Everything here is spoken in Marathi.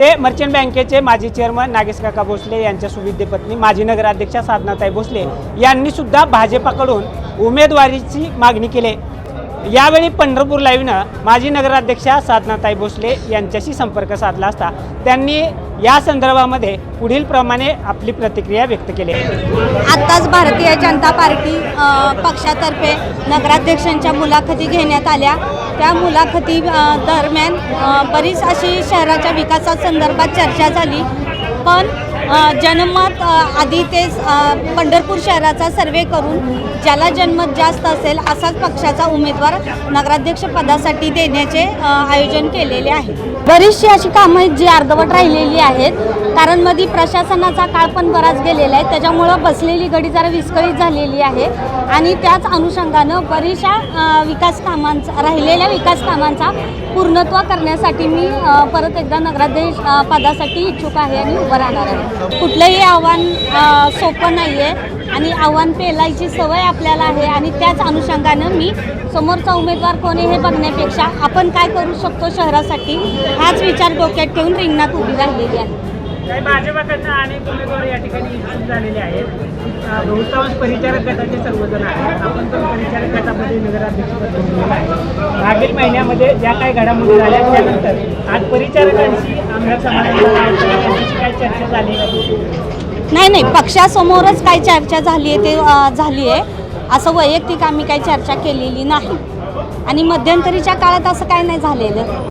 ते मर्चंट बँकेचे माजी चेअरमन नागेश काका भोसले यांच्या सुविद्य पत्नी माजी नगराध्यक्षा साधनाताई भोसले यांनी सुद्धा भाजपाकडून उमेदवारीची मागणी केली. यावेळी पंढरपूर लाईव्हनं माजी नगराध्यक्षा साधनाताई भोसले यांच्याशी संपर्क साधला असता त्यांनी या संदर्भामध्ये पुढील प्रमाणे आपली प्रतिक्रिया व्यक्त केली. आत्ताच भारतीय जनता पार्टी पक्षातर्फे नगराध्यक्षांच्या मुलाखती घेण्यात आल्या. त्या मुलाखती दरम्यान बरीच अशी शहराच्या विकासासंदर्भात चर्चा झाली. पण जनमत आधी ते पंढरपूर शहराचा सर्वे करून ज्याला जनमत जास्त असेल असाच पक्षाचा उमेदवार नगराध्यक्ष पदासाठी देण्याचे आयोजन केलेले आहे. बरीचशी अशी कामं जी अर्धवट राहिलेली आहेत कारण मध्ये प्रशासनाचा काळ पण बराच गेलेला आहे. त्याच्यामुळं बसलेली गडी जरा विस्कळीत झालेली आहे. आणि त्याच अनुषंगानं बरीचशा विकास कामांचा राहिलेल्या विकास कामांचा पूर्णत्व करण्यासाठी मी परत एकदा नगराध्यक्ष पदासाठी इच्छुक आहे आणि उभं राहणार आहे. कुठलंही आव्हान सोपं नाही आहे आणि आव्हान पेलायची सवय आपल्याला आहे. आणि त्याच अनुषंगानं मी समोरचा उमेदवार कोण आहे हे बघण्यापेक्षा आपण काय करू शकतो शहरासाठी हाच विचार डोक्यात ठेवून रिंगणात उभी राहिलेली आहे. काही भाजपाकडनं अनेक उमेदवार या ठिकाणी इच्छुक झालेले आहेत. बहुतांश परिचारक गटाचे सर्वजण आहेत. आपण पण परिचारक गटामध्ये नगराध्यक्षपद आहे. मागील महिन्यामध्ये ज्या काही घडामोडी झाल्या त्यानंतर आज परिचारकांशी आमदार समाजाची काय चर्चा झाली? नाही नाही पक्षासमोरच काय चर्चा झाली आहे ते झाली आहे. असं वैयक्तिक आम्ही काही चर्चा केलेली नाही. आणि मध्यंतरीच्या काळात असं काय नाही झालेलं.